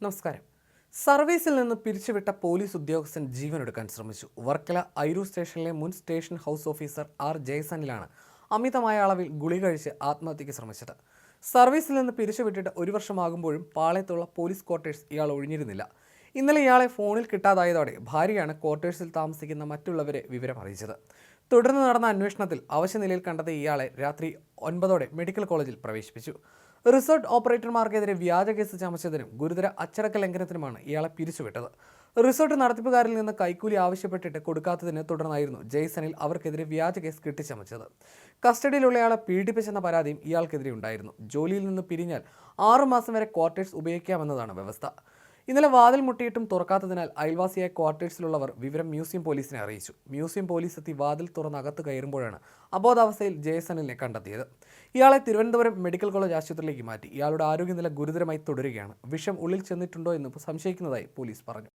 നമസ്കാരം. സർവീസിൽ നിന്ന് പിരിച്ചുവിട്ട പോലീസ് ഉദ്യോഗസ്ഥൻ ജീവനെടുക്കാൻ ശ്രമിച്ചു. വർക്കല ഐരു സ്റ്റേഷനിലെ മുൻ സ്റ്റേഷൻ ഹൗസ് ഓഫീസർ ആർ ജയസനിലാണ് അമിതമായ അളവിൽ ഗുളി കഴിച്ച് ആത്മഹത്യയ്ക്ക് ശ്രമിച്ചത്. സർവീസിൽ നിന്ന് പിരിച്ചുവിട്ടിട്ട് ഒരു വർഷമാകുമ്പോഴും പാളയത്തുള്ള പോലീസ് ക്വാർട്ടേഴ്സ് ഇയാൾ ഒഴിഞ്ഞിരുന്നില്ല. ഇന്നലെ ഇയാളെ ഫോണിൽ കിട്ടാതായതോടെ ഭാര്യയാണ് ക്വാർട്ടേഴ്സിൽ താമസിക്കുന്ന മറ്റുള്ളവരെ വിവരം അറിയിച്ചത് തുടർന്ന് നടന്ന അന്വേഷണത്തിൽ അവശ്യ നിലയിൽ കണ്ടെത്ത ഇയാളെ രാത്രി ഒൻപതോടെ മെഡിക്കൽ കോളേജിൽ പ്രവേശിപ്പിച്ചു. റിസോർട്ട് ഓപ്പറേറ്റർമാർക്കെതിരെ വ്യാജ കേസ് ചമച്ചതിനും ഗുരുതര അച്ചടക്ക ലംഘനത്തിനുമാണ് ഇയാളെ പിരിച്ചുവിട്ടത്. റിസോർട്ട് നടത്തിപ്പുകാരിൽ നിന്ന് കൈക്കൂലി ആവശ്യപ്പെട്ടിട്ട് കൊടുക്കാത്തതിനെ തുടർന്നായിരുന്നു ജെയ്സണിൽ അവർക്കെതിരെ വ്യാജ കേസ് കെട്ടിച്ചമച്ചത്. കസ്റ്റഡിയിലുള്ളയാളെ പീഡിപ്പിച്ചെന്ന പരാതിയും ഇയാൾക്കെതിരെ ഉണ്ടായിരുന്നു ജോലിയിൽ നിന്ന് പിരിഞ്ഞാൽ ആറുമാസം വരെ ക്വാർട്ടേഴ്സ് ഉപയോഗിക്കാമെന്നതാണ് വ്യവസ്ഥ. ഇന്നലെ വാതിൽ മുട്ടിയിട്ടും തുറക്കാത്തതിനാൽ അയൽവാസിയായ ക്വാർട്ടേഴ്സിലുള്ളവർ വിവരം മ്യൂസിയം പോലീസിനെ അറിയിച്ചു. മ്യൂസിയം പോലീസ് എത്തി വാതിൽ തുറന്ന് അകത്ത് കയറുമ്പോഴാണ് അബോധാവസ്ഥയിൽ ജയസനിലിനെ കണ്ടെത്തിയത്. ഇയാളെ തിരുവനന്തപുരം മെഡിക്കൽ കോളേജ് ആശുപത്രിയിലേക്ക് മാറ്റി. ഇയാളുടെ ആരോഗ്യനില ഗുരുതരമായി തുടരുകയാണ്. വിഷം ഉള്ളിൽ ചെന്നിട്ടുണ്ടോ എന്ന് സംശയിക്കുന്നതായി പോലീസ് പറഞ്ഞു.